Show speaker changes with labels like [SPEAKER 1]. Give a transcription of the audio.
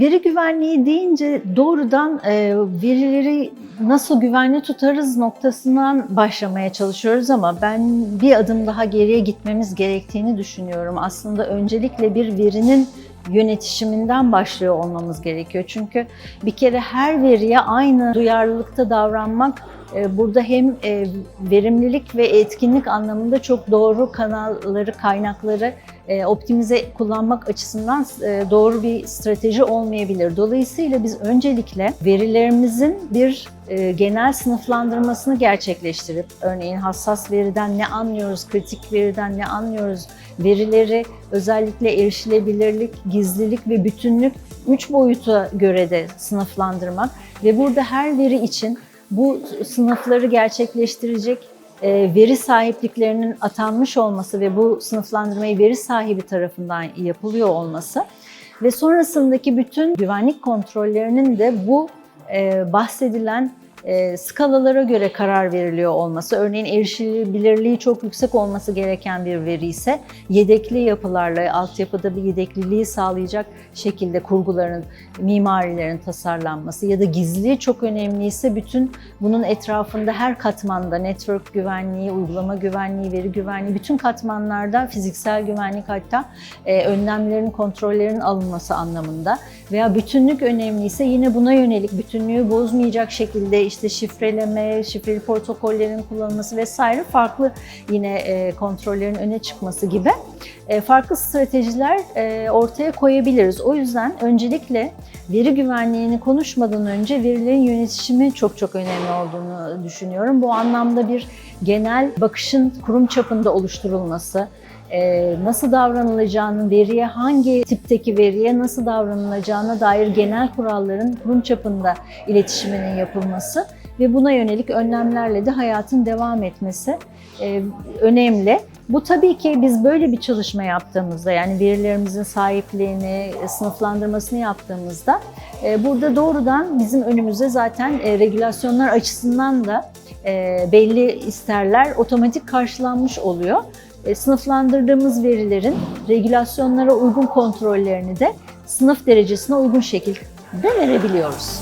[SPEAKER 1] Veri güvenliği deyince doğrudan e, verileri nasıl güvenli tutarız noktasından başlamaya çalışıyoruz ama ben bir adım daha geriye gitmemiz gerektiğini düşünüyorum. Aslında öncelikle bir verinin yönetişiminden başlıyor olmamız gerekiyor. Çünkü bir kere her veriye aynı duyarlılıkta davranmak e, burada hem e, verimlilik ve etkinlik anlamında çok doğru kanalları, kaynakları optimize kullanmak açısından e, doğru bir strateji olmayabilir. Dolayısıyla biz öncelikle verilerimizin bir e, genel sınıflandırmasını gerçekleştirip örneğin hassas veriden ne anlıyoruz, kritik veriden ne anlıyoruz, verileri özellikle erişilebilirlik, gizlilik ve bütünlük üç boyuta göre de sınıflandırmak ve burada her veri için bu sınıfları gerçekleştirecek e, veri sahipliklerinin atanmış olması ve bu sınıflandırmayı veri sahibi tarafından yapılıyor olması ve sonrasındaki bütün güvenlik kontrollerinin de bu e, bahsedilen e, skalalara göre karar veriliyor olması, örneğin erişilebilirliği çok yüksek olması gereken bir veri ise yedekli yapılarla, altyapıda bir yedekliliği sağlayacak şekilde kurguların, mimarilerin tasarlanması ya da gizliliği çok önemliyse bütün bunun etrafında her katmanda network güvenliği, uygulama güvenliği, veri güvenliği, bütün katmanlarda fiziksel güvenlik hatta e, önlemlerin, kontrollerin alınması anlamında veya bütünlük önemliyse yine buna yönelik bütünlüğü bozmayacak şekilde işte şifreleme, şifreli protokollerin kullanılması vesaire farklı yine e, kontrollerin öne çıkması gibi e, farklı stratejiler e, ortaya koyabiliriz. O yüzden öncelikle veri güvenliğini konuşmadan önce verilerin yönetişimi çok çok önemli olduğunu düşünüyorum. Bu anlamda bir genel bakışın kurum çapında oluşturulması, nasıl davranılacağını, veriye hangi tipteki veriye nasıl davranılacağına dair genel kuralların kurum çapında iletişiminin yapılması ve buna yönelik önlemlerle de hayatın devam etmesi e, önemli. Bu tabii ki biz böyle bir çalışma yaptığımızda yani verilerimizin sahipliğini, sınıflandırmasını yaptığımızda e, burada doğrudan bizim önümüze zaten e, regülasyonlar açısından da belli isterler otomatik karşılanmış oluyor. E, sınıflandırdığımız verilerin regülasyonlara uygun kontrollerini de sınıf derecesine uygun şekilde verebiliyoruz.